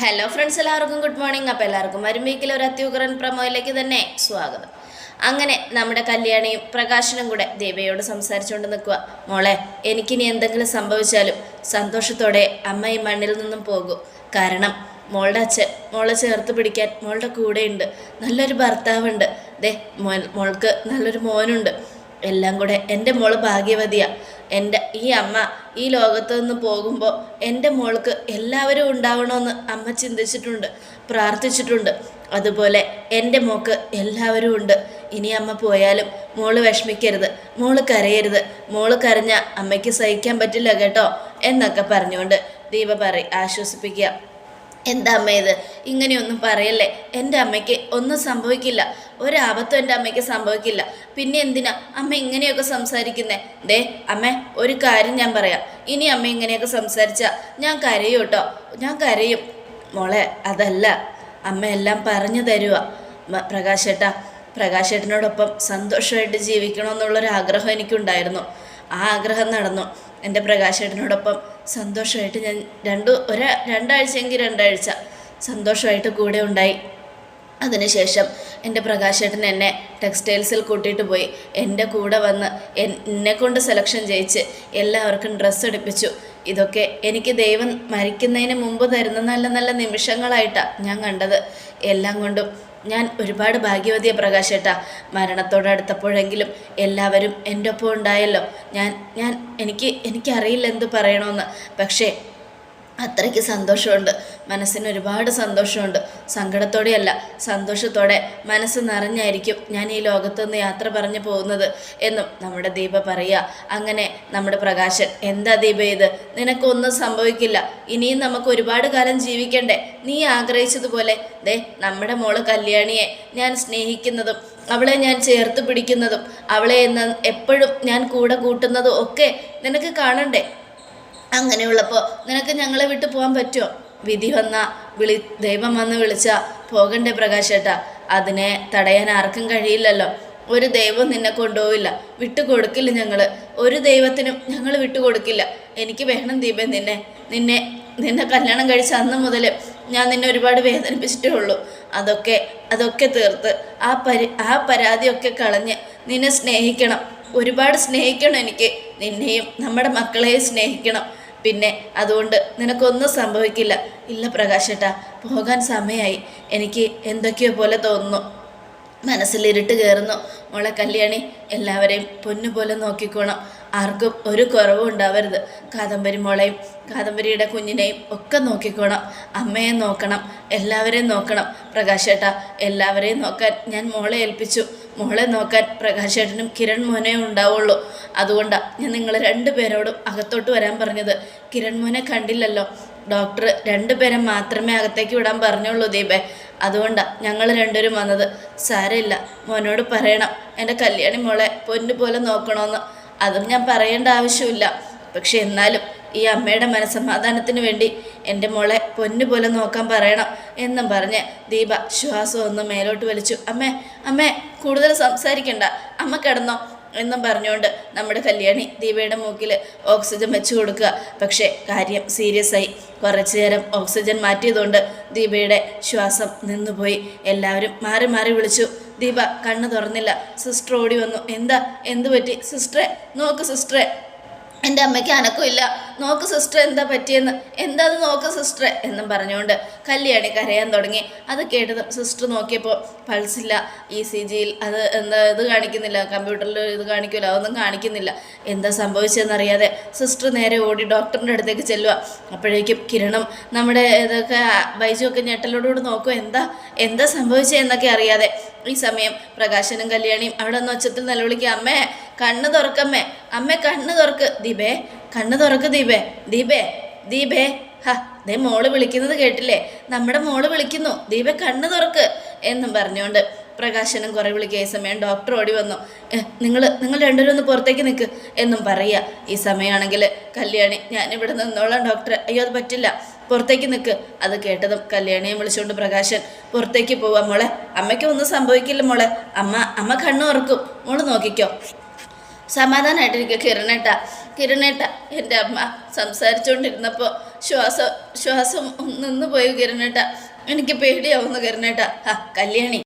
Hello friends എല്ലാവർക്കും good morning അപ്പോൾ എല്ലാവർക്കും മരുമീക്കിലെ ഒരു അത്യുഗ്രൻ പ്രമോയിലേക്ക് തന്നെ സ്വാഗതം. അങ്ങനെ നമ്മുടെ കല്യാണിയും പ്രകാശനും കൂടെ ദേവയോട് സംസാരിച്ചുകൊണ്ട് നിൽക്കുക. മോളെ എനിക്കിനി എന്തെങ്കിലും സംഭവിച്ചാലും സന്തോഷത്തോടെ അമ്മ ഈ മണ്ണിൽ നിന്നും പോകൂ. കാരണം മോളുടെ അച്ഛൻ മോളെ ചേർത്ത് പിടിക്കാൻ മോളുടെ കൂടെയുണ്ട്. നല്ലൊരു ഭർത്താവുണ്ട്. ദേ മോൾക്ക് നല്ലൊരു മോനുണ്ട്. എല്ലാം കൂടെ എന്റെ മോൾ ഭാഗ്യവതിയാ. എന്റെ ഈ അമ്മ ഈ ലോകത്ത് നിന്ന് പോകുമ്പോൾ എന്റെ മോൾക്ക് എല്ലാവരും ഉണ്ടാവണമെന്ന് അമ്മ ചിന്തിച്ചിട്ടുണ്ട് പ്രാർത്ഥിച്ചിട്ടുണ്ട്. അതുപോലെ എന്റെ മോക്ക് എല്ലാവരും ഉണ്ട്. ഇനി അമ്മ പോയാലും മോൾ വിഷമിക്കരുത് മോൾ കരയരുത് മോൾ കരഞ്ഞ അമ്മയ്ക്ക് സഹിക്കാൻ പറ്റില്ല കേട്ടോ എന്നൊക്കെ പറഞ്ഞുകൊണ്ട് ദീപ പറ ആശ്വസിപ്പിക്കുക. എന്താ അമ്മ ഇത്? ഇങ്ങനെയൊന്നും പറയല്ലേ. എന്റെ അമ്മയ്ക്ക് ഒന്നും സംഭവിക്കില്ല. ഒരാപത്തും എന്റെ അമ്മയ്ക്ക് സംഭവിക്കില്ല. പിന്നെ എന്തിനാ? അമ്മ ഇങ്ങനെയൊക്കെ സംസാരിക്കുന്നേ? ദേ അമ്മ ഒരു കാര്യം ഞാൻ പറയാം. ഇനി അമ്മ ഇങ്ങനെയൊക്കെ സംസാരിച്ചാൽ ഞാൻ കരയും കേട്ടോ. ഞാൻ കരയും. മോളെ അതല്ല. അമ്മ എല്ലാം പറഞ്ഞു തരുക പ്രകാശേട്ടാ പ്രകാശേട്ടനോടൊപ്പം സന്തോഷമായിട്ട് ജീവിക്കണമെന്നുള്ളൊരു ആഗ്രഹം എനിക്കുണ്ടായിരുന്നു. ആ ആഗ്രഹം നടന്നു. എന്റെ പ്രകാശേട്ടനോടൊപ്പം സന്തോഷമായിട്ട് ഞാൻ രണ്ടു ഒരു രണ്ടാഴ്ചയെങ്കിൽ രണ്ടാഴ്ച സന്തോഷമായിട്ട് കൂടെ ഉണ്ടായി. അതിനുശേഷം എന്റെ പ്രകാശേട്ടൻ എന്നെ ടെക്സ്റ്റൈൽസിൽ കൂട്ടിയിട്ട് പോയി. എന്റെ കൂടെ വന്ന് എന്നെ കൊണ്ട് സെലക്ഷൻ ചെയ്യിച്ച് എല്ലാവർക്കും ഡ്രസ്സ് എടുപ്പിച്ചു. ഇതൊക്കെ എനിക്ക് ദൈവം മരിക്കുന്നതിന് മുമ്പ് തരുന്ന നല്ല നല്ല നിമിഷങ്ങളായിട്ടാണ് ഞാൻ കണ്ടത്. എല്ലാം കൊണ്ടും ഞാൻ ഒരുപാട് ഭാഗ്യവതിയെ പ്രകാശേട്ടാ മരണത്തോടടുത്തപ്പോഴെങ്കിലും എല്ലാവരും എന്റെ ഒപ്പം ഉണ്ടായല്ലോ. ഞാൻ ഞാൻ എനിക്ക് എനിക്കറിയില്ല എന്ത് പറയണമെന്ന് പക്ഷേ അത്രയ്ക്ക് സന്തോഷമുണ്ട്. മനസ്സിന് ഒരുപാട് സന്തോഷമുണ്ട്. സങ്കടത്തോടെയല്ല സന്തോഷത്തോടെ മനസ്സ് നിറഞ്ഞായിരിക്കും ഞാൻ ഈ ലോകത്തു നിന്ന് യാത്ര പറഞ്ഞു പോകുന്നത് എന്നും നമ്മുടെ ദീപ പറയുക. അങ്ങനെ നമ്മുടെ പ്രകാശൻ എന്താ ദീപ ഇത്? നിനക്കൊന്നും സംഭവിക്കില്ല. ഇനിയും നമുക്ക് ഒരുപാട് കാലം ജീവിക്കണ്ടേ? നീ ആഗ്രഹിച്ചതുപോലെ. ദേ നമ്മുടെ മോൾ കല്യാണിയെ ഞാൻ സ്നേഹിക്കുന്നതും അവളെ ഞാൻ ചേർത്ത് പിടിക്കുന്നതും അവളെ എന്ന് എപ്പോഴും ഞാൻ കൂടെ കൂട്ടുന്നതും ഒക്കെ നിനക്ക് കാണണ്ടേ? അങ്ങനെയുള്ളപ്പോൾ നിനക്ക് ഞങ്ങളെ വിട്ടു പോകാൻ പറ്റുമോ വിധി വന്ന വിളി ദൈവം വന്ന് വിളിച്ച പോകണ്ടേ പ്രകാശേട്ടാ അതിനെ തടയാൻ ആർക്കും കഴിയില്ലല്ലോ. ഒരു ദൈവം നിന്നെ കൊണ്ടുപോവില്ല. വിട്ടുകൊടുക്കില്ല ഞങ്ങൾ ഒരു ദൈവത്തിനും ഞങ്ങൾ വിട്ടുകൊടുക്കില്ല എനിക്ക് വേണം ദീപൻ നിന്നെ നിന്നെ നിന്നെ കല്യാണം കഴിച്ച അന്ന് മുതൽ ഞാൻ നിന്നെ ഒരുപാട് വേദനിപ്പിച്ചിട്ടേ ഉള്ളൂ. അതൊക്കെ അതൊക്കെ തീർത്ത് ആ പരി ആ പരാതിയൊക്കെ കളഞ്ഞ് നിന്നെ സ്നേഹിക്കണം. ഒരുപാട് സ്നേഹിക്കണം എനിക്ക്. നിന്നെയും നമ്മുടെ മക്കളെയും സ്നേഹിക്കണം. പിന്നെ അതുകൊണ്ട് നിനക്കൊന്നും സംഭവിക്കില്ല. ഇല്ല പ്രകാശേട്ടാ പോകാൻ സമയമായി എനിക്ക് എന്തൊക്കെയോ പോലെ തോന്നുന്നു. മനസ്സിലിരുട്ട് കയറുന്നു. മോളെ കല്യാണി എല്ലാവരെയും പൊന്നുപോലെ നോക്കിക്കോണം. ആർക്കും ഒരു കുറവും ഉണ്ടാവരുത്. കാദംബരി മോളെയും കാദംബരിയുടെ കുഞ്ഞിനെയും ഒക്കെ നോക്കിക്കോണം. അമ്മയെ നോക്കണം എല്ലാവരെയും നോക്കണം. പ്രകാശേട്ട എല്ലാവരെയും നോക്കാൻ ഞാൻ മോളെ ഏൽപ്പിച്ചു. മോളെ നോക്കാൻ പ്രകാശേട്ടനും കിരൺ മോനെ ഉണ്ടാവുള്ളൂ. അതുകൊണ്ടാണ് ഞാൻ നിങ്ങൾ രണ്ടു പേരോടും അകത്തോട്ട് വരാൻ പറഞ്ഞത്. കിരൺ മോനെ കണ്ടില്ലല്ലോ. ഡോക്ടർ രണ്ടുപേരെ മാത്രമേ അകത്തേക്ക് വിടാൻ പറഞ്ഞുള്ളൂ ദീപേ. അതുകൊണ്ടാണ് ഞങ്ങൾ രണ്ടുപേരും വന്നത്. സാരമില്ല. മോനോട് പറയണം. എന്റെ കല്യാണി മോളെ പൊന്നുപോലെ നോക്കണമെന്ന് അതും ഞാൻ പറയേണ്ട ആവശ്യമില്ല. പക്ഷെ എന്നാലും ഈ അമ്മയുടെ മനസ്സമാധാനത്തിന് വേണ്ടി എന്റെ മോളെ പൊന്നു പോലെ നോക്കാൻ പറയണം എന്നും പറഞ്ഞ് ദീപ ശ്വാസം ഒന്ന് മേലോട്ട് വലിച്ചു. അമ്മേ അമ്മേ കൂടുതൽ സംസാരിക്കണ്ട. അമ്മ കിടന്നോ എന്നും പറഞ്ഞുകൊണ്ട് നമ്മുടെ കല്യാണി ദീപയുടെ മൂക്കിൽ ഓക്സിജൻ വെച്ചു കൊടുക്കുക. പക്ഷേ കാര്യം സീരിയസ് ആയി. കുറച്ചു നേരം ഓക്സിജൻ മാറ്റിയതുകൊണ്ട് ദീപയുടെ ശ്വാസം നിന്നുപോയി. എല്ലാവരും മാറി മാറി വിളിച്ചു. ദീപ കണ്ണ് തുറന്നില്ല. സിസ്റ്റർ ഓടി വന്നു. എന്താ? എന്തു പറ്റി? സിസ്റ്ററെ നോക്ക് സിസ്റ്ററെ. എന്റെ അമ്മയ്ക്ക് അനക്കമില്ല. നോക്ക് സിസ്റ്റർ എന്താ പറ്റിയെന്ന്. എന്താ നോക്ക് സിസ്റ്റർ എന്നും പറഞ്ഞുകൊണ്ട് കല്യാണി കരയാൻ തുടങ്ങി. അത് കേട്ടത് സിസ്റ്റർ നോക്കിയപ്പോൾ പൾസില്ല. ഇ സി ജിയിൽ അത് എന്താ ഇത് കാണിക്കുന്നില്ല. കമ്പ്യൂട്ടറിൽ ഇത് കാണിക്കില്ല അതൊന്നും കാണിക്കുന്നില്ല. എന്താ സംഭവിച്ചതെന്നറിയാതെ സിസ്റ്റർ നേരെ ഓടി ഡോക്ടറിന്റെ അടുത്തേക്ക് ചെല്ലുക അപ്പോഴേക്കും കിരണം നമ്മുടെ ഇതൊക്കെ ബൈജു ഒക്കെ ഞെട്ടലോടുകൂടി നോക്കുക എന്താ എന്താ സംഭവിച്ചതെന്നൊക്കെ അറിയാതെ ഈ സമയം പ്രകാശനും കല്യാണിയും അവിടെ നിന്ന് ഒച്ചത്തിൽ നിലവിളിക്കുക. അമ്മേ കണ്ണ് തുറക്കമ്മേ. അമ്മ കണ്ണ് തുറക്ക്. ദീപേ കണ്ണ് തുറക്ക് ദീപേ. ദീപേ ദീപേ. ഹാ ദേ മോൾ വിളിക്കുന്നത് കേട്ടില്ലേ? നമ്മുടെ മോൾ വിളിക്കുന്നു. ദീപേ കണ്ണ് തുറക്ക് എന്നും പറഞ്ഞുകൊണ്ട് പ്രകാശനും കുറേ വിളിക്കുക ഈ സമയം ഡോക്ടർ ഓടി വന്നു. നിങ്ങൾ നിങ്ങൾ രണ്ടുപേരും ഒന്ന് പുറത്തേക്ക് നിൽക്ക് എന്നും പറയുക. ഈ സമയമാണെങ്കിൽ കല്യാണി ഞാനിവിടെ നിന്നോളാം ഡോക്ടർ അയ്യോ അത് പറ്റില്ല. പുറത്തേക്ക് നിൽക്ക് അത് കേട്ടതും കല്യാണിയെ വിളിച്ചുകൊണ്ട് പ്രകാശൻ പുറത്തേക്ക് പോവാം. മോളെ അമ്മയ്ക്ക് ഒന്നും സംഭവിക്കില്ല മോളെ. അമ്മ അമ്മ കണ്ണു ഉറക്കും മോൾ നോക്കിക്കോ. സമാധാനമായിട്ടിരിക്കുക കിരണേട്ട കിരണേട്ട എന്റെ അമ്മ സംസാരിച്ചുകൊണ്ടിരുന്നപ്പോൾ ശ്വാസം ശ്വാസം നിന്ന് പോയി കിരണേട്ട. എനിക്ക് പേടിയാവുന്നു കിരണേട്ട. ആ കല്യാണി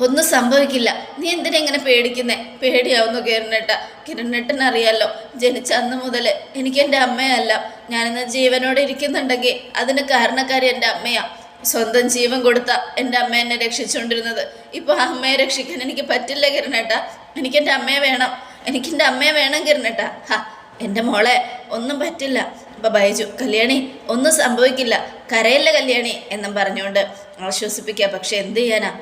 ഒന്നും സംഭവിക്കില്ല. നീ എന്തിനാ ഇങ്ങനെ പേടിക്കുന്നേ? പേടിയാവുന്നു കിരണേട്ട. കിരണേട്ടൻ അറിയാലോ ജനിച്ച അന്ന് മുതൽ എനിക്ക് എന്റെ അമ്മയല്ല. ഞാനിന്ന് ജീവനോടെ ഇരിക്കുന്നുണ്ടെങ്കിൽ അതിന് കാരണക്കാരി എന്റെ അമ്മയാ. സ്വന്തം ജീവൻ കൊടുത്ത എന്റെ അമ്മ എന്നെ രക്ഷിച്ചുകൊണ്ടിരുന്നത് ഇപ്പോൾ ആ അമ്മയെ രക്ഷിക്കാൻ എനിക്ക് പറ്റില്ല കിരണേട്ട. എനിക്ക് എന്റെ അമ്മയെ വേണം. എനിക്ക് എന്റെ അമ്മയെ വേണം കിരണേട്ട. ഹാ എന്റെ മോളെ ഒന്നും പറ്റില്ല. അപ്പം ബൈജു കല്യാണി ഒന്നും സംഭവിക്കില്ല. കരയല്ല കല്യാണി എന്നും പറഞ്ഞുകൊണ്ട് ആശ്വസിപ്പിക്കുക. പക്ഷെ എന്ത് ചെയ്യാനാ?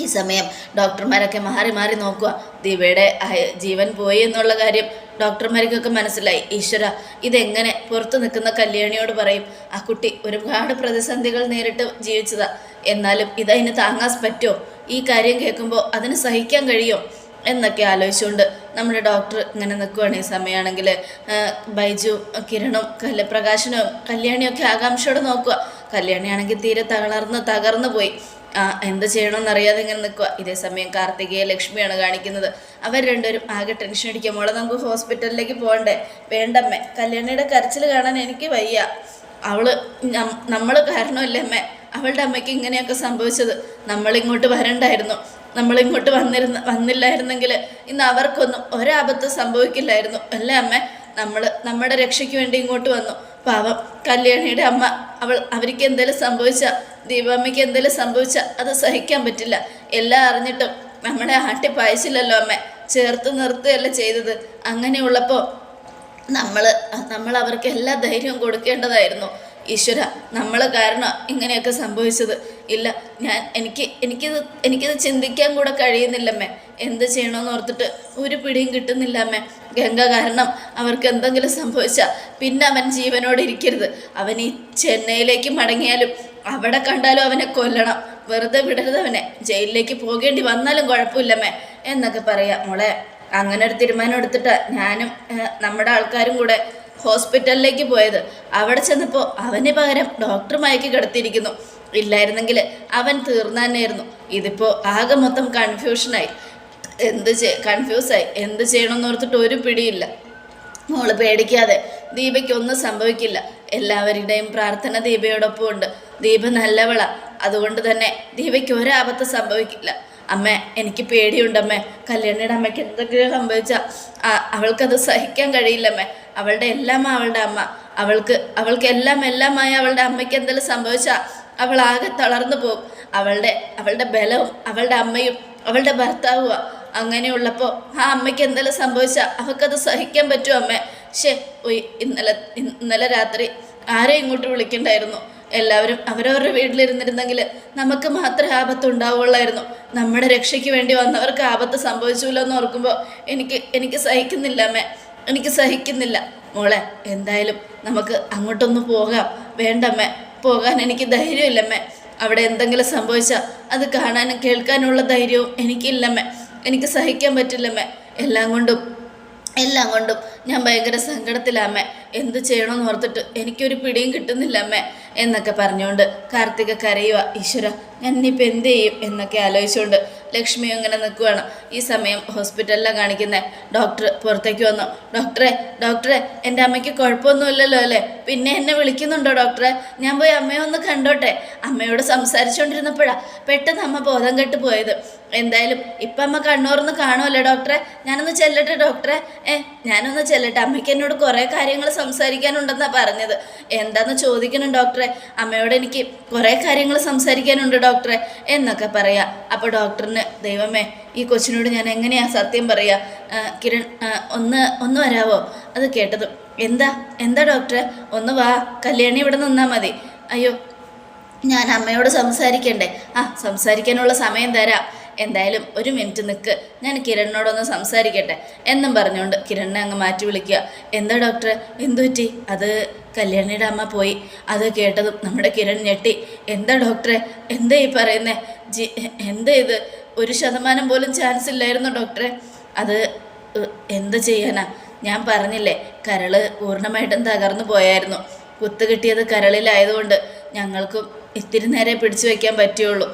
ഈ സമയം ഡോക്ടർമാരൊക്കെ മാറി മാറി നോക്കുക. ദിവയുടെ ജീവൻ പോയി എന്നുള്ള കാര്യം ഡോക്ടർമാർക്കൊക്കെ മനസ്സിലായി. ഈശ്വര ഇതെങ്ങനെ പുറത്തു നിൽക്കുന്ന കല്യാണിയോട് പറയും? ആ കുട്ടി ഒരുപാട് പ്രതിസന്ധികൾ നേരിട്ട് ജീവിച്ചതാ. എന്നാലും ഇതതിന് താങ്ങാൻ പറ്റുമോ? ഈ കാര്യം കേൾക്കുമ്പോൾ അതിന് സഹിക്കാൻ കഴിയുമോ? എന്നൊക്കെ ആലോചിച്ചുകൊണ്ട് നമ്മുടെ ഡോക്ടർ ഇങ്ങനെ നിൽക്കുവാണ് ഈ സമയമാണെങ്കിൽ ബൈജു കിരണും കല്യ കല്യാണിയൊക്കെ ആകാംക്ഷയോടെ നോക്കുക. കല്യാണിയാണെങ്കിൽ തീരെ തളർന്ന് തകർന്നു പോയി. ആ എന്ത് ചെയ്യണമെന്നറിയാതെ ഇങ്ങനെ നിൽക്കുക. ഇതേ സമയം കാർത്തികയെ ലക്ഷ്മിയാണ് കാണിക്കുന്നത്. അവർ രണ്ടുപേരും ആകെ ടെൻഷൻ അടിക്കുക. മോളെ നമുക്ക് ഹോസ്പിറ്റലിലേക്ക് പോകണ്ടേ? വേണ്ടമ്മേ. കല്യാണിയുടെ കരച്ചിൽ കാണാൻ എനിക്ക് വയ്യ. അവൾ നമ്മൾ കാരണമല്ലേ അമ്മേ? അവളുടെ അമ്മയ്ക്ക് ഇങ്ങനെയൊക്കെ സംഭവിച്ചത്. നമ്മളിങ്ങോട്ട് വരണ്ടായിരുന്നു. നമ്മളിങ്ങോട്ട് വന്നിരുന്ന വന്നില്ലായിരുന്നെങ്കിൽ ഇന്ന് അവർക്കൊന്നും ഒരാപത്ത് സംഭവിക്കില്ലായിരുന്നു. അല്ലേ അമ്മ? നമ്മൾ നമ്മുടെ രക്ഷയ്ക്ക് വേണ്ടി ഇങ്ങോട്ട് വന്നു. പാവം കല്യാണിയുടെ അമ്മ അവൾ അവർക്ക് എന്തെങ്കിലും സംഭവിച്ച ദീപാമ്മയ്ക്ക് എന്തെങ്കിലും സംഭവിച്ച അത് സഹിക്കാൻ പറ്റില്ല. എല്ലാം അറിഞ്ഞിട്ടും നമ്മളെ ആട്ടി പായച്ചില്ലല്ലോ അമ്മ. ചേർത്ത് നിർത്തുകയല്ല ചെയ്തത്. അങ്ങനെയുള്ളപ്പോൾ നമ്മൾ നമ്മൾ അവർക്ക് എല്ലാ ധൈര്യവും കൊടുക്കേണ്ടതായിരുന്നു. ഈശ്വര നമ്മൾ കാരണം ഇങ്ങനെയൊക്കെ സംഭവിച്ചത്. ഇല്ല ഞാൻ എനിക്ക് എനിക്കിത് എനിക്കിത് ചിന്തിക്കാൻ കൂടെ കഴിയുന്നില്ലമ്മേ എന്ത് ചെയ്യണമെന്ന് ഓർത്തിട്ട് ഒരു പിടിയും കിട്ടുന്നില്ല അമ്മേ. ഗംഗ കാരണം അവർക്ക് എന്തെങ്കിലും സംഭവിച്ചാൽ പിന്നെ അവൻ ജീവനോടെ ഇരിക്കരുത്. അവൻ ഈ ചെന്നൈയിലേക്ക് മടങ്ങിയാലും അവിടെ കണ്ടാലും അവനെ കൊല്ലണം. വെറുതെ വിടരുത് അവനെ. ജയിലിലേക്ക് പോകേണ്ടി വന്നാലും കുഴപ്പമില്ലമ്മേ എന്നൊക്കെ പറയാം. മോളെ അങ്ങനെ ഒരു തീരുമാനം എടുത്തിട്ട് ഞാനും നമ്മുടെ ആൾക്കാരും കൂടെ ഹോസ്പിറ്റലിലേക്ക് പോയത്. അവിടെ ചെന്നപ്പോൾ അവന് പകരം ഡോക്ടർ മയക്കി കിടത്തിയിരിക്കുന്നു. ഇല്ലായിരുന്നെങ്കിൽ അവൻ തീർന്നാനായിരുന്നു ഇതിപ്പോൾ ആകെ മൊത്തം കൺഫ്യൂഷനായി എന്ത് ചെയ് കൺഫ്യൂസായി എന്ത് ചെയ്യണമെന്ന് ഓർത്തിട്ട് ഒരു പിടിയില്ല. മോൾ പേടിക്കാതെ ദീപയ്ക്ക് ഒന്നും സംഭവിക്കില്ല. എല്ലാവരുടെയും പ്രാർത്ഥന ദീപയോടൊപ്പം ഉണ്ട്. ദീപ നല്ലവള. അതുകൊണ്ട് തന്നെ ദീപയ്ക്ക് ഒരാപത്ത് സംഭവിക്കില്ല. അമ്മേ എനിക്ക് പേടിയുണ്ട് അമ്മേ. കല്യാണിയുടെ അമ്മയ്ക്ക് എന്തെങ്കിലും സംഭവിച്ചാൽ അവൾക്കത് സഹിക്കാൻ കഴിയില്ലമ്മേ അവളുടെ എല്ലാം അവളുടെ അമ്മ. അവൾക്ക് അവൾക്ക് എല്ലാം എല്ലാമായി അവളുടെ അമ്മയ്ക്ക് എന്തെങ്കിലും സംഭവിച്ചാൽ അവൾ ആകെ തളർന്നു പോകും. അവളുടെ അവളുടെ ബലവും അവളുടെ അമ്മയും അവളുടെ ഭർത്താവും അങ്ങനെയുള്ളപ്പോൾ ആ അമ്മയ്ക്ക് എന്തെല്ലാം സംഭവിച്ചാൽ അവൾക്കത് സഹിക്കാൻ പറ്റുമോ അമ്മേ? ശേ ഒയ് ഇന്നലെ ഇന്നലെ രാത്രി ആരെ ഇങ്ങോട്ട് വിളിക്കണ്ടായിരുന്നു? എല്ലാവരും അവരവരുടെ വീട്ടിലിരുന്നിരുന്നെങ്കിൽ നമുക്ക് മാത്രമേ ആപത്ത് ഉണ്ടാവുകയുള്ളായിരുന്നു നമ്മുടെ രക്ഷയ്ക്ക് വേണ്ടി വന്നവർക്ക് ആപത്ത് സംഭവിച്ചില്ല എന്ന് ഓർക്കുമ്പോൾ എനിക്ക് എനിക്ക് സഹിക്കുന്നില്ല അമ്മേ. എനിക്ക് സഹിക്കുന്നില്ല. മോളെ എന്തായാലും നമുക്ക് അങ്ങോട്ടൊന്ന് പോകാം. വേണ്ടമ്മേ. പോകാൻ എനിക്ക് ധൈര്യമില്ലമ്മേ. അവിടെ എന്തെങ്കിലും സംഭവിച്ചാൽ അത് കാണാനും കേൾക്കാനുള്ള ധൈര്യവും എനിക്കില്ലമ്മേ. എനിക്ക് സഹിക്കാൻ പറ്റില്ലമ്മേ. എല്ലാം കൊണ്ടും എല്ലാം കൊണ്ടും ഞാൻ ഭയങ്കര സങ്കടത്തിലാമ്മേ. എന്ത് ചെയ്യണമെന്ന് ഓർത്തിട്ട് എനിക്കൊരു പിടിയും കിട്ടുന്നില്ല അമ്മേ എന്നൊക്കെ പറഞ്ഞുകൊണ്ട് കാർത്തിക കരയുക ഈശ്വര ഞാൻ ഇനിയിപ്പോൾ എന്ത് ചെയ്യും? എന്നൊക്കെ ആലോചിച്ചുകൊണ്ട് ലക്ഷ്മി അങ്ങനെ നിൽക്കുവാണ് ഈ സമയം ഹോസ്പിറ്റലിലാണ് കാണിക്കുന്നത് ഡോക്ടർ പുറത്തേക്ക് വന്നു. ഡോക്ടറെ ഡോക്ടറെ എന്റെ അമ്മയ്ക്ക് കുഴപ്പമൊന്നുമില്ലല്ലോ അല്ലേ? പിന്നെ എന്നെ വിളിക്കുന്നുണ്ടോ ഡോക്ടറെ? ഞാൻ പോയി അമ്മയെ ഒന്ന് കണ്ടോട്ടെ. അമ്മയോട് സംസാരിച്ചുകൊണ്ടിരുന്നപ്പോഴാണ് പെട്ടെന്ന് അമ്മ ബോധം കെട്ട് പോയത്. എന്തായാലും ഇപ്പം അമ്മ കണ്ണൂർന്ന് കാണുമല്ലോ ഡോക്ടറെ? ഞാനൊന്ന് ചെല്ലട്ടെ ഡോക്ടറെ? ഏ ഞാനൊന്ന് ചെല്ലട്ടെ. അമ്മയ്ക്ക് എന്നോട് കുറേ കാര്യങ്ങൾ സംസാരിക്കാനുണ്ടെന്നാണ് പറഞ്ഞത്. എന്താന്ന് ചോദിക്കണം ഡോക്ടറെ? അമ്മയോട് എനിക്ക് കുറേ കാര്യങ്ങൾ സംസാരിക്കാനുണ്ട് ഡോക്ടറെ എന്നൊക്കെ പറയാ. അപ്പോൾ ഡോക്ടറിന് ദൈവമേ ഈ കൊച്ചിനോട് ഞാൻ എങ്ങനെയാ സത്യം പറയാ? കിരൺ ഒന്ന് ഒന്ന് വരാവോ? അത് കേട്ടത്. എന്താ? എന്താ ഡോക്ടറെ? ഒന്ന് വാ. കല്യാണി ഇവിടെ നിന്നാൽ മതി. അയ്യോ ഞാൻ അമ്മയോട് സംസാരിക്കണ്ടേ? ആ സംസാരിക്കാനുള്ള സമയം തരാം. എന്തായാലും ഒരു മിനിറ്റ് നിൽക്ക് ഞാൻ കിരണിനോടൊന്ന് സംസാരിക്കട്ടെ. എന്നും പറഞ്ഞുകൊണ്ട് കിരണിനെ അങ്ങ് മാറ്റി വിളിക്കുക. എന്താ ഡോക്ടറെ? എന്തു പറ്റി? അത് കല്യാണിയുടെ അമ്മ പോയി. അത് കേട്ടതും നമ്മുടെ കിരൺ ഞെട്ടി. എന്താ ഡോക്ടറെ? എന്താ ഈ പറയുന്നേ? ജി എന്താ ഇത്? ഒരു ശതമാനം പോലും ചാൻസ് ഇല്ലായിരുന്നു ഡോക്ടറെ. അത് എന്ത് ചെയ്യാനാ? ഞാൻ പറഞ്ഞില്ലേ കരൾ പൂർണമായിട്ടും തകർന്നു പോയായിരുന്നു. കുത്ത് കിട്ടിയത് കരളിലായതുകൊണ്ട് ഞങ്ങൾക്കും ഇത്തിരി നേരെ പിടിച്ചു വയ്ക്കാൻ പറ്റുള്ളൂ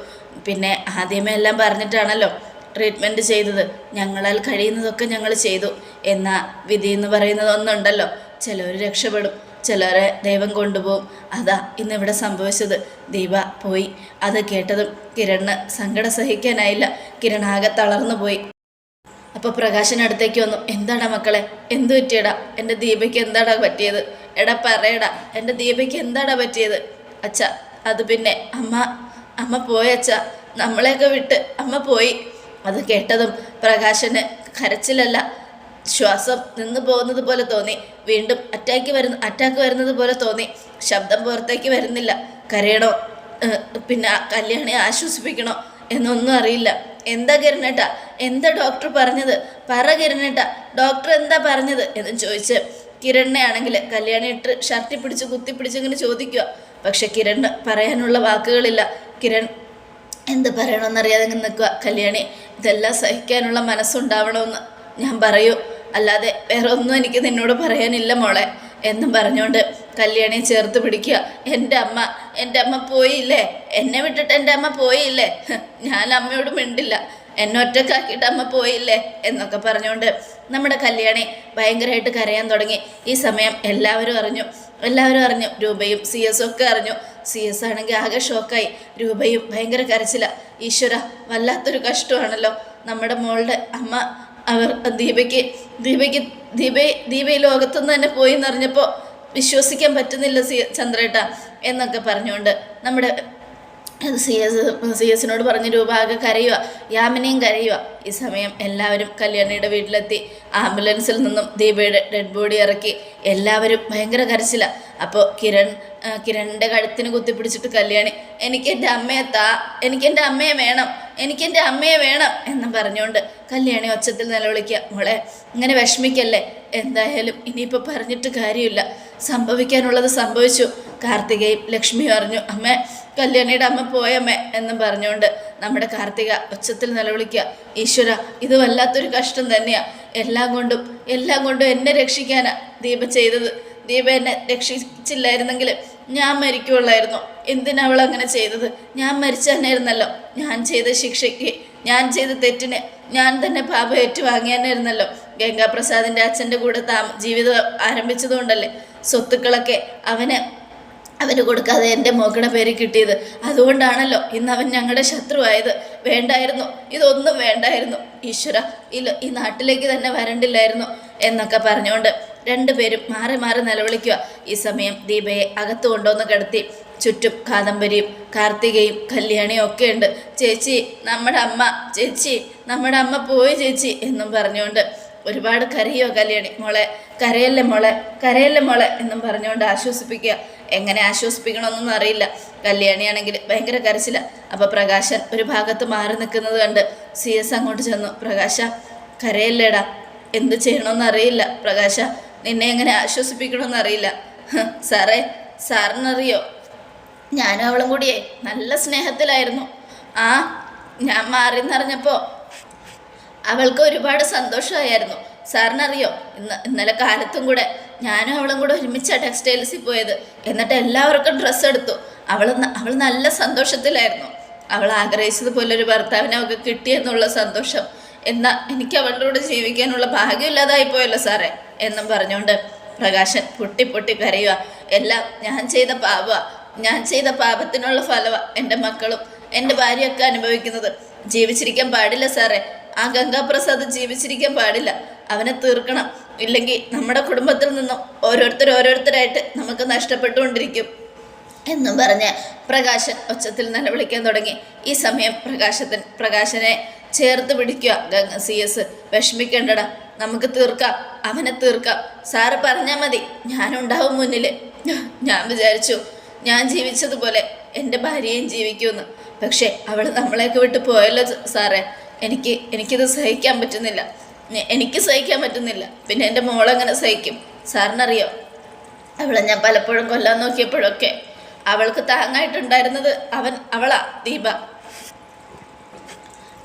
പിന്നെ ആദ്യമേ എല്ലാം പറഞ്ഞിട്ടാണല്ലോ ട്രീറ്റ്മെന്റ് ചെയ്തത്. ഞങ്ങളാൽ കഴിയുന്നതൊക്കെ ഞങ്ങൾ ചെയ്തു. എന്നാൽ വിധി എന്ന് പറയുന്നത് ഒന്നുണ്ടല്ലോ. ചിലർ രക്ഷപ്പെടും. ചിലരെ ദൈവം കൊണ്ടുപോകും. അതാ ഇന്നിവിടെ സംഭവിച്ചത്. ദീപ പോയി. അത് കേട്ടതും കിരണിന് സങ്കടം സഹിക്കാനായില്ല. കിരൺ ആകെ തളർന്നു പോയി. അപ്പോൾ പ്രകാശൻ അടുത്തേക്ക് വന്നു. എന്താടാ മക്കളെ? എന്ത് പറ്റിയടാ? എന്റെ ദീപയ്ക്ക് എന്താടാ പറ്റിയത്? എടാ പറയടാ. എന്റെ ദീപയ്ക്ക് എന്താടാ പറ്റിയത്? അച്ഛ അത് പിന്നെ അമ്മ അമ്മ പോയച്ച നമ്മളെയൊക്കെ വിട്ട് അമ്മ പോയി. അത് കേട്ടതും പ്രകാശന് കരച്ചിലല്ല ശ്വാസം നിന്ന് പോകുന്നത് പോലെ തോന്നി. വീണ്ടും അറ്റാക്ക് വരുന്ന അറ്റാക്ക് വരുന്നത് പോലെ തോന്നി. ശബ്ദം പുറത്തേക്ക് വരുന്നില്ല. കരയണോ? പിന്നെ കല്യാണി കല്യാണിയെ ആശ്വസിപ്പിക്കണോ? എന്നൊന്നും അറിയില്ല. എന്താ കിരണേട്ട? എന്താ ഡോക്ടർ പറഞ്ഞത്? പറ കിരണേട്ട ഡോക്ടർ എന്താ പറഞ്ഞത്? എന്ന് ചോദിച്ച് കിരണിനെ ആണെങ്കിൽ കല്യാണി ഇട്ട് ഷർട്ടി പിടിച്ച് കുത്തി പിടിച്ച് ഇങ്ങനെ ചോദിക്കുക പക്ഷെ കിരൺ പറയാനുള്ള വാക്കുകളില്ല. കിരൺ എന്ത് പറയണമെന്നറിയാതെ നിൽക്കുക. കല്യാണി ഇതെല്ലാം സഹിക്കാനുള്ള മനസ്സുണ്ടാവണമെന്ന് ഞാൻ പറയൂ. അല്ലാതെ വേറെ ഒന്നും എനിക്ക് നിന്നോട് പറയാനില്ല മോളെ. എന്നും പറഞ്ഞുകൊണ്ട് കല്യാണിയെ ചേർത്ത് പിടിക്കുക. എന്റെ അമ്മ എന്റെ അമ്മ പോയില്ലേ? എന്നെ വിട്ടിട്ട് എന്റെ അമ്മ പോയില്ലേ? ഞാൻ അമ്മയോട് മിണ്ടില്ല. എന്നെ ഒറ്റക്കാക്കിയിട്ട് അമ്മ പോയില്ലേ? എന്നൊക്കെ പറഞ്ഞുകൊണ്ട് നമ്മുടെ കല്യാണി ഭയങ്കരമായിട്ട് കരയാൻ തുടങ്ങി. ഈ സമയം എല്ലാവരും അറിഞ്ഞു. എല്ലാവരും അറിഞ്ഞു. രൂപയും സി എസ് ഒക്കെ അറിഞ്ഞു. സി എസ് ആണെങ്കിൽ ആകെ ഷോക്കായി രൂപയും ഭയങ്കര കരച്ചില. ഈശ്വര വല്ലാത്തൊരു കഷ്ടമാണല്ലോ. നമ്മുടെ മോളുടെ അമ്മ അവർ ദീപയ്ക്ക് ദീപയ്ക്ക് ദീപ ദീപ ഈ ലോകത്തുനിന്ന് തന്നെ പോയി എന്നറിഞ്ഞപ്പോൾ വിശ്വസിക്കാൻ പറ്റുന്നില്ല സി ചന്ദ്രേട്ട എന്നൊക്കെ പറഞ്ഞുകൊണ്ട് നമ്മുടെ സി എസ് സി എസിനോട് പറഞ്ഞ് രൂപ ആകെ കരയുക യാമിനിയും കരയുക ഈ സമയം എല്ലാവരും കല്യാണിയുടെ വീട്ടിലെത്തി. ആംബുലൻസിൽ നിന്നും ദീപയുടെ ഡെഡ് ബോഡി ഇറക്കി. എല്ലാവരും ഭയങ്കര കരച്ചില്ല അപ്പോൾ കിരൺ കിരണിന്റെ കഴുത്തിന് കുത്തിപ്പിടിച്ചിട്ട് കല്യാണി എനിക്ക് എന്റെ അമ്മയെ താ. എനിക്ക് എന്റെ അമ്മയെ വേണം. എനിക്ക് എന്റെ അമ്മയെ വേണം. എന്ന് പറഞ്ഞുകൊണ്ട് കല്യാണി ഒച്ചത്തിൽ നിലവിളിക്കുക മോളെ ഇങ്ങനെ വിഷമിക്കല്ലേ? എന്തായാലും ഇനിയിപ്പോൾ പറഞ്ഞിട്ട് കാര്യമില്ല. സംഭവിക്കാനുള്ളത് സംഭവിച്ചു. കാർത്തികയും ലക്ഷ്മിയും അറിഞ്ഞു അമ്മ കല്യാണിയുടെ അമ്മ പോയമ്മേ എന്ന് പറഞ്ഞുകൊണ്ട് നമ്മുടെ കാർത്തിക ഉച്ചത്തിൽ നിലവിളിക്കുക. ഈശ്വര ഇത് വല്ലാത്തൊരു കഷ്ടം തന്നെയാ. എല്ലാം കൊണ്ടും എല്ലാം കൊണ്ടും എന്നെ രക്ഷിക്കാനാ ദീപ ചെയ്തത്. ദീപ എന്നെ രക്ഷിച്ചില്ലായിരുന്നെങ്കിൽ ഞാൻ മരിക്കുള്ളായിരുന്നു എന്തിനാ അവൾ അങ്ങനെ ചെയ്തത്? ഞാൻ മരിച്ചു തന്നെയായിരുന്നല്ലോ ഞാൻ ചെയ്ത ശിക്ഷയ്ക്ക് ഞാൻ ചെയ്ത തെറ്റിന് ഞാൻ തന്നെ പാപം ഏറ്റുവാങ്ങിയാനായിരുന്നല്ലോ ഗംഗാപ്രസാദിന്റെ അച്ഛന്റെ കൂടെ താമ ജീവിതം ആരംഭിച്ചതുകൊണ്ടല്ലേ. സ്വത്തുക്കളൊക്കെ അവന് അവന് കൊടുക്കാതെ എന്റെ മകളുടെ പേര് കിട്ടിയത്. അതുകൊണ്ടാണല്ലോ ഇന്ന് അവൻ ഞങ്ങളുടെ ശത്രുവായത്. വേണ്ടായിരുന്നു. ഇതൊന്നും വേണ്ടായിരുന്നു. ഈശ്വര ഇല്ല ഈ നാട്ടിലേക്ക് തന്നെ വരണ്ടില്ലായിരുന്നു എന്നൊക്കെ പറഞ്ഞുകൊണ്ട് രണ്ടുപേരും മാറി മാറി നിലവിളിക്കുക ഈ സമയം ദീപയെ അകത്തു കൊണ്ടുവന്ന് കിടത്തി. ചുറ്റും കാദംബരിയും കാർത്തികയും കല്യാണിയും ഒക്കെ ഉണ്ട്. ചേച്ചി നമ്മുടെ അമ്മ ചേച്ചി നമ്മുടെ അമ്മ പോയി ചേച്ചി എന്നും പറഞ്ഞുകൊണ്ട് ഒരുപാട് കരയോ കല്യാണി? മോളെ കരയല്ലേ മോളെ? കരയല്ലേ മോളെ? എന്നും പറഞ്ഞുകൊണ്ട് ആശ്വസിപ്പിക്കുക എങ്ങനെ ആശ്വസിപ്പിക്കണമെന്നൊന്നും അറിയില്ല. കല്യാണിയാണെങ്കിൽ ഭയങ്കര കരച്ചില്ല അപ്പോൾ പ്രകാശൻ ഒരു ഭാഗത്ത് മാറി നിൽക്കുന്നത് കണ്ട് സി എസ് അങ്ങോട്ട് ചെന്നു. പ്രകാശ കരയല്ലേടാ എന്ത് ചെയ്യണമെന്ന് അറിയില്ല. പ്രകാശ നിന്നെ എങ്ങനെ ആശ്വസിപ്പിക്കണമെന്ന് അറിയില്ല. സാറേ സാറിനറിയോ? ഞാനും അവളും കൂടിയേ നല്ല സ്നേഹത്തിലായിരുന്നു. ആ ഞാൻ മാറി എന്നറിഞ്ഞപ്പോൾ അവൾക്ക് ഒരുപാട് സന്തോഷമായിരുന്നു. സാറിനറിയോ? ഇന്ന് ഇന്നലെ കാലത്തും കൂടെ ഞാനും അവളും കൂടെ ഒരുമിച്ചാണ് ടെക്സ്റ്റൈൽസിൽ പോയത്. എന്നിട്ട് എല്ലാവർക്കും ഡ്രസ്സ് എടുത്തു. അവൾ അവൾ നല്ല സന്തോഷത്തിലായിരുന്നു. അവൾ ആഗ്രഹിച്ചതുപോലെ ഒരു ഭർത്താവിനെ അവൾക്ക് കിട്ടിയെന്നുള്ള സന്തോഷം. എന്നാ എനിക്ക് അവളുടെ കൂടെ ജീവിക്കാനുള്ള ഭാഗ്യമില്ലാതായി പോയല്ലോ സാറേ എന്നും പറഞ്ഞുകൊണ്ട് പ്രകാശൻ പൊട്ടി പൊട്ടി കരയുക. എല്ലാം ഞാൻ ചെയ്ത പാപ ഞാൻ ചെയ്ത പാപത്തിനുള്ള ഫലവ എന്റെ മക്കളും എന്റെ ഭാര്യയൊക്കെ അനുഭവിക്കുന്നത്. ജീവിച്ചിരിക്കാൻ പാടില്ല സാറേ. ആ ഗംഗാപ്രസാദ് ജീവിച്ചിരിക്കാൻ പാടില്ല. അവനെ തീർക്കണം. ഇല്ലെങ്കിൽ നമ്മുടെ കുടുംബത്തിൽ നിന്നും ഓരോരുത്തർ ഓരോരുത്തരായിട്ട് നമുക്ക് നഷ്ടപ്പെട്ടുകൊണ്ടിരിക്കും എന്നും പറഞ്ഞ് പ്രകാശൻ ഒച്ചത്തിൽ നിലവിളിക്കാൻ തുടങ്ങി. ഈ സമയം പ്രകാശത്തിന് പ്രകാശനെ ചേർത്ത് പിടിക്കുക ഗംഗ സി എസ്. വിഷമിക്കേണ്ടട നമുക്ക് തീർക്കാം അവനെ തീർക്കാം. സാറ് പറഞ്ഞാൽ മതി ഞാനുണ്ടാവും മുന്നിൽ ഞാൻ വിചാരിച്ചു ഞാൻ ജീവിച്ചതുപോലെ എന്റെ ഭാര്യയും ജീവിക്കുമെന്ന്. പക്ഷേ അവൾ നമ്മളെയൊക്കെ വിട്ട് പോയല്ലോ സാറേ. എനിക്ക് എനിക്കിത് സഹിക്കാൻ പറ്റുന്നില്ല. എനിക്ക് സഹിക്കാൻ പറ്റുന്നില്ല. പിന്നെ എന്റെ മോളെങ്ങനെ സഹിക്കും? സാറിനറിയോ? അവളെ ഞാൻ പലപ്പോഴും കൊല്ലാൻ നോക്കിയപ്പോഴൊക്കെ അവൾക്ക് താങ്ങായിട്ടുണ്ടായിരുന്നത് അവൻ അവളാ ദീപ.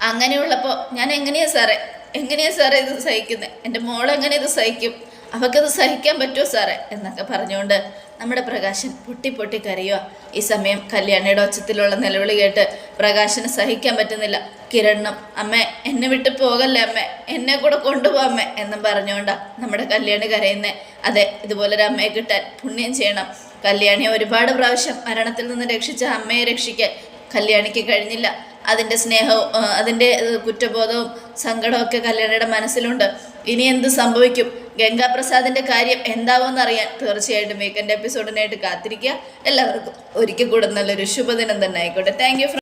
അങ്ങനെയുള്ളപ്പോൾ ഞാൻ എങ്ങനെയാ സാറേ? എങ്ങനെയാ സാറേ ഇത് സഹിക്കുന്നത് എന്റെ മോളെങ്ങനെ ഇത് സഹിക്കും? അവൾക്കത് സഹിക്കാൻ പറ്റുമോ സാറേ? എന്നൊക്കെ പറഞ്ഞുകൊണ്ട് നമ്മുടെ പ്രകാശൻ പൊട്ടി പൊട്ടി കരയുക. ഈ സമയം കല്യാണിയുടെ ഒച്ചത്തിലുള്ള നിലവിളി കേട്ട് പ്രകാശന് സഹിക്കാൻ പറ്റുന്നില്ല. കിരണ്ണം അമ്മ എന്നെ വിട്ട് പോകല്ലേ അമ്മ? എന്നെ കൂടെ കൊണ്ടുപോ അമ്മ എന്നും പറഞ്ഞുകൊണ്ടാ നമ്മുടെ കല്യാണി കരയുന്നേ. അതെ ഇതുപോലൊരു അമ്മയെ കിട്ടാൻ പുണ്യം ചെയ്യണം. കല്യാണിയെ ഒരുപാട് പ്രാവശ്യം മരണത്തിൽ നിന്ന് രക്ഷിച്ച അമ്മയെ രക്ഷിക്കാൻ കല്യാണിക്ക് കഴിഞ്ഞില്ല. അതിന്റെ സ്നേഹവും അതിന്റെ കുറ്റബോധവും സങ്കടവും ഒക്കെ കല്യാണിയുടെ മനസ്സിലുണ്ട്. ഇനി എന്ത് സംഭവിക്കും? ഗംഗാപ്രസാദിന്റെ കാര്യം എന്താവുമെന്ന് അറിയാൻ തീർച്ചയായിട്ടും വീക്കെൻഡ് എപ്പിസോഡിനായിട്ട് കാത്തിരിക്കുക. എല്ലാവർക്കും ഒരിക്കൽ കൂടെ നല്ലൊരു ശുഭദിനം തന്നെ ആയിക്കോട്ടെ. താങ്ക്